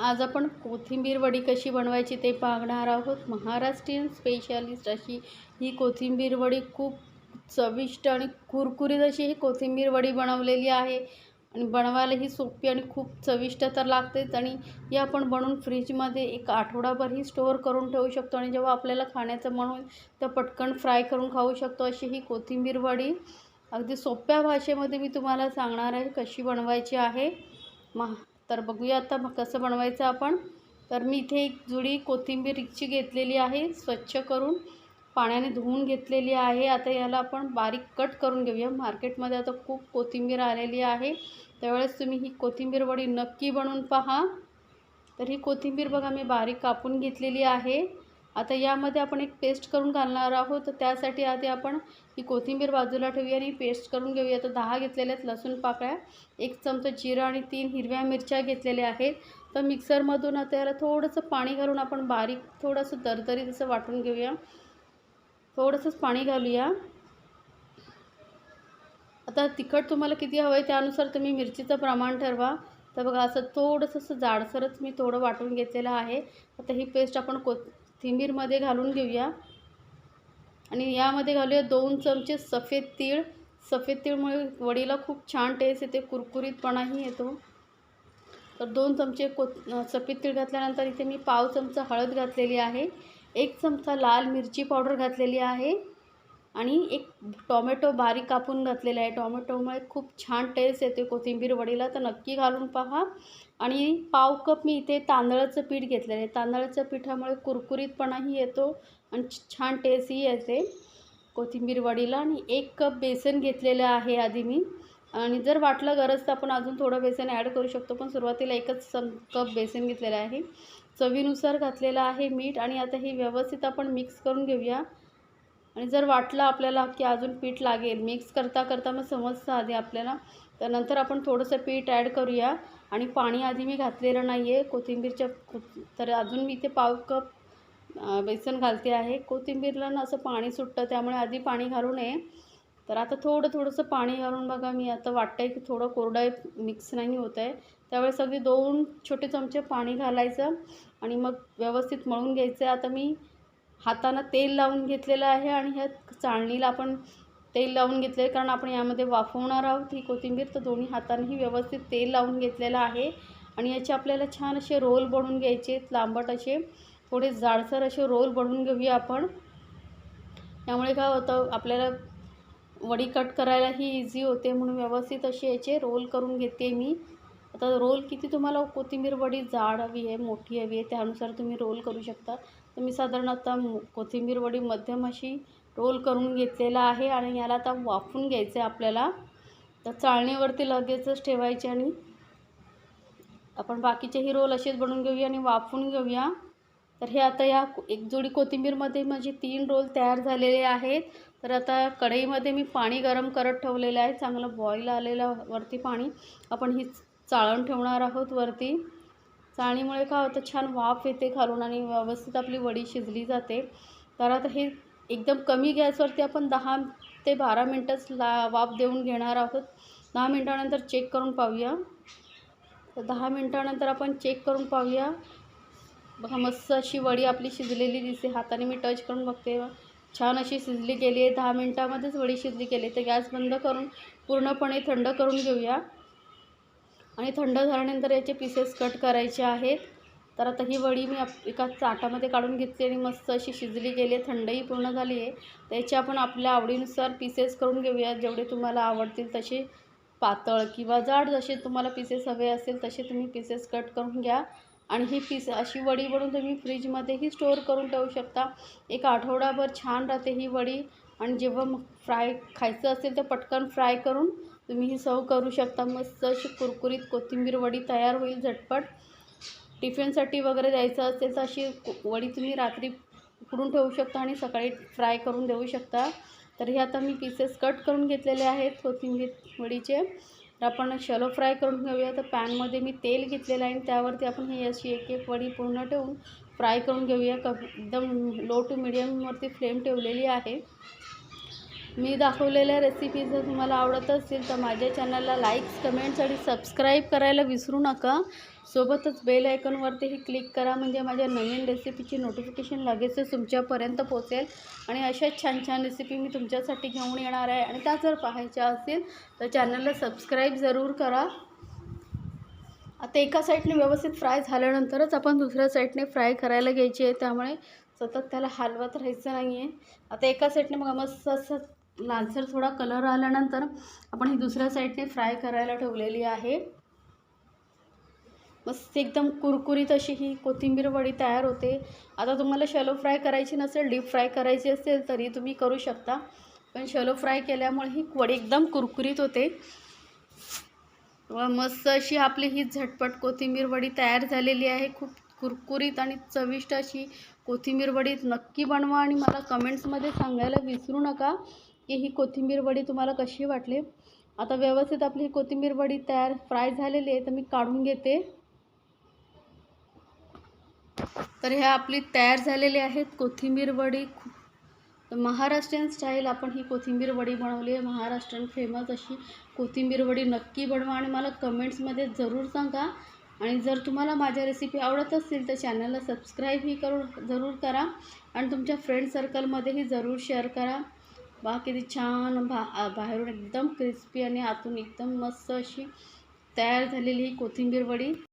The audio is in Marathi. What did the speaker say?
आज आपण कोथिंबीर वडी कशी बनवायची ते पाहणार आहोत. महाराष्ट्रीयन स्पेशालिस्ट अशी ही कोथिंबीर वडी खूप चविष्ट आणि कुरकुरीत अशी ही कोथिंबीर वडी बनवलेली आहे. आणि बनवायलाही सोपी आणि खूप चविष्ट तर लागतेच. आणि ही आपण बनवून फ्रीजमध्ये एक आठवडाभरही स्टोअर करून ठेवू शकतो. आणि जेव्हा आपल्याला खाण्याचं म्हणून तर पटकन फ्राय करून खाऊ शकतो. अशी ही कोथिंबीर वडी अगदी सोप्या भाषेमध्ये मी तुम्हाला सांगणार आहे कशी बनवायची आहे. महा तर बघूया आता मग कसं बनवायचं आपण. तर मी इथे एक जुडी कोथिंबीरची घेतलेली आहे स्वच्छ करून पाण्याने धुवून घेतलेली आहे. आता याला आपण बारीक कट करून घेऊया. मार्केटमध्ये आता खूप कोथिंबीर आलेली आहे. त्यावेळेस तुम्ही ही कोथिंबीर वडी नक्की बनवून पहा. तर ही कोथिंबीर बघा मी बारीक कापून घेतलेली आहे. आता यामध्ये आपण एक पेस्ट करून घालणार आहोत. तर त्यासाठी आधी आपण ही कोथिंबीर बाजूला ठेवूया आणि पेस्ट करून घेऊया. तर दहा घेतलेल्या आहेत लसूण पाकळ्या एक चमचा जिरं आणि तीन हिरव्या मिरच्या घेतलेल्या आहेत. तर मिक्सरमधून आता याला थोडंसं पाणी घालून आपण बारीक थोडंसं दरदरीत तसं वाटून घेऊया. थोडंसंच पाणी घालूया. आता तिखट तुम्हाला किती हवं आहे त्यानुसार तुम्ही मिरचीचं प्रमाण ठरवा. तर बघा असं थोडंसं असं जाडसरच मी थोडं वाटून घेतलेलं आहे. आता ही पेस्ट आपण थिंबीरमध्ये घालून घेऊया. आणि यामध्ये घालूया दोन चमचे सफेद तीळ. सफेद तीळमुळे वडीला खूप छान टेस्ट येते कुरकुरीतपणाही येतो. तर दोन चमचे को सफेद तीळ घातल्यानंतर इथे मी पाव चमचा हळद घातलेली आहे. एक चमचा लाल मिरची पावडर घातलेली आहे. आणि एक टॉमॅटो बारीक कापून घातलेला आहे. टॉमॅटोमुळे खूप छान टेस्ट येते. कोथिंबीर वडीला तर नक्की घालून पहा. आणि पाव कप मी इथे तांदळाचं पीठ घेतलेलं आहे. तांदळाच्या पिठामुळे कुरकुरीतपणाही येतो आणि छान टेस्टही येते. कोथिंबीर वडीला आणि एक कप बेसन घेतलेलं आहे आधी मी. आणि जर वाटलं गरज तर आपण अजून थोडं बेसन ॲड करू शकतो. पण सुरुवातीला एकच कप बेसन घेतलेलं आहे. चवीनुसार घातलेलं आहे मीठ आणि आता हे व्यवस्थित आपण मिक्स करून घेऊया. आणि जर वाटलं आपल्याला की अजून पीठ लागेल मिक्स करता करता मग समजतं आधी आपल्याला. तर नंतर आपण थोडंसं पीठ ॲड करूया. आणि पाणी आधी मी घातलेलं नाही आहे कोथिंबीरच्या तर अजून मी इथे पाव कप बेसन घालते आहे. कोथिंबीरला ना असं पाणी सुटतं त्यामुळे आधी पाणी घालू नये. तर आता थोडं थोडंसं पाणी घालून बघा मी. आता वाटतं आहे की थोडं कोरडं मिक्स नाही होत आहे. त्यावेळेस अगदी दोन छोटे चमचे पाणी घालायचं. आणि मग व्यवस्थित मळून घ्यायचं आहे. आता मी हातानं तेल लावून घेतलेलं आहे आणि ह्या चाळणीला आपण तेल लावून घेतले कारण आपण यामध्ये वाफवणार आहोत ही कोथिंबीर. तर दोन्ही हातानेही व्यवस्थित तेल लावून घेतलेलं आहे. आणि याचे आपल्याला छान असे रोल बनवून घ्यायचे. लांबट असे थोडे जाडसर असे रोल बनवून घेऊया आपण. त्यामुळे काय होतं आपल्याला वडी कट करायलाही इझी होते म्हणून व्यवस्थित असे याचे रोल करून घेते मी. आता रोल किती तुम्हाला कोथिंबीर वडी जाड हवी आहे मोठी हवी आहे त्यानुसार तुम्ही रोल करू शकता. तर मी साधारण आता कोथिंबीर वडी मध्यम अशी रोल करून घेतलेला आहे आणि याला आता वाफून घ्यायचं आहे आपल्याला. तर चाळणीवरती लगेचच ठेवायचे आणि आपण बाकीचेही रोल असेच बनवून घेऊया आणि वाफून घेऊया. तर हे आता या एक जोडी कोथिंबीरमध्ये माझे तीन रोल तयार झालेले आहेत. तर आता कढईमध्ये मी पाणी गरम करत ठेवलेलं आहे. चांगलं बॉईल आलेलं वरती पाणी. आपण ही चाळण ठेवणार आहोत वरती. चाळणीमुळे काय होतं छान वाफ येते खालून आणि व्यवस्थित आपली वडी शिजली जाते. तर आता हे एकदम कमी गॅसवरती आपण दहा ते बारा मिनटंच ला वाफ देऊन घेणार आहोत. दहा मिनटानंतर चेक करून पाहूया. तर दहा मिनटानंतर आपण चेक करून पाहूया. बघा मस्त अशी वडी आपली शिजलेली दिसते. हाताने मी टच करून बघते. छान अशी शिजली गेली आहे. दहा मिनटामध्येच वडी शिजली गेली तर गॅस बंद करून पूर्णपणे थंड करून घेऊया. आणि थंड झाल्यानंतर याचे पीसेस कट करायचे आहेत. तर आता ही वडी मी एका चाटामध्ये काढून घेतली आणि मस्त अशी शिजली गेली आहे. थंडही पूर्ण झाली आहे. त्याचे आपण आपल्या आवडीनुसार पीसेस करून घेऊया. जेवढे तुम्हाला आवडतील तसे पातळ किंवा जाड जसे तुम्हाला पीसेस हवे असेल तसे तुम्ही पीसेस कट करून घ्या. आणि ही पीस अशी वडी बनवून तुम्ही फ्रीजमध्येही स्टोअर करून ठेवू शकता. एक आठवडाभर छान राहते ही वडी. आणि जेव्हा मग फ्राय खायचं असेल तर पटकन फ्राय करून तुम्ही ही सर्व करू शकता. मस्त अशी कुरकुरीत कोथिंबीर वडी तयार होईल झटपट. टिफिनसाठी वगैरे द्यायचं असेल तर अशी वडी तुम्ही रात्री उकडून ठेवू शकता आणि सकाळी फ्राय करून देऊ शकता. तर हे आता मी पीसेस कट करून घेतलेले आहेत कोथिंबीर वडीचे. तर आपण शॅलो फ्राय करून घेऊया. तर पॅनमध्ये मी तेल घेतलेलं आहे आणि त्यावरती आपण ही अशी एक एक वडी पूर्ण ठेवून फ्राय करून घेऊया. क एकदम लो टू मिडियमवरती फ्लेम ठेवलेली आहे. मी दाखवलेल्या रेसिपी जर तुम्हाला आवडत असतील तर माझ्या चॅनलला लाईक्स कमेंट्स आणि सबस्क्राईब करायला विसरू नका. सोबतच बेल आयकॉनवरतीही क्लिक करा म्हणजे माझ्या नवीन रेसिपीची नोटिफिकेशन लगेचच तुमच्यापर्यंत पोहोचेल. आणि अशाच छान छान रेसिपी मी तुमच्यासाठी घेऊन येणार आहे. आणि त्या जर पाहायच्या असतील तर चॅनलला सबस्क्राईब जरूर करा. आता एका साईडने व्यवस्थित फ्राय झाल्यानंतरच आपण दुसऱ्या साईडने फ्राय करायला घ्यायची आहे. त्यामुळे सतत त्याला हलवत राहायचं नाही आहे आता एका साईडने मग मस्त असं लालसर थोडा कलर आल्यानंतर आपण ही दुसऱ्या साईडने फ्राय करायला ठेवलेली आहे. मस्त एकदम कुरकुरीत अशी ही कोथिंबीर वडी तयार होते. आता तुम्हाला शॅलो फ्राय करायची नसेल डीप फ्राय करायची असेल तरी तुम्ही करू शकता. पण शॅलो फ्राय केल्यामुळे ही वडी एकदम कुरकुरीत होते. व मस्त अशी आपली ही झटपट कोथिंबीर वडी तयार झालेली आहे. खूप कुरकुरीत आणि चविष्ट अशी कोथिंबीर वडी नक्की बनवा आणि मला कमेंट्समध्ये सांगायला विसरू नका. की ही कोथिंबीर वडी तुम्हाला कशी वाटली? आता व्यवस्थित आपली ही कोथिंबीर वडी तयार फ्राय झालेली आहे तर मी काढून घेते. तर ह्या आपली तयार झालेली आहेत कोथिंबीर वडी. खूप महाराष्ट्रीयन स्टाईल आपण ही कोथिंबीर वडी बनवली आहे. महाराष्ट्रीयन फेमस अशी कोथिंबीर वडी नक्की बनवा आणि मला कमेंट्समध्ये जरूर सांगा. आणि जर तुम्हाला माझ्या रेसिपी आवडत असतील तर चॅनलला सबस्क्राईबही करू जरूर करा. आणि तुमच्या फ्रेंड सर्कलमध्येही जरूर शेअर करा. बा किती छान. भा बाहेरून एकदम क्रिस्पी आणि आतून एकदम मस्त अशी तयार झालेली ही कोथिंबीर वडी.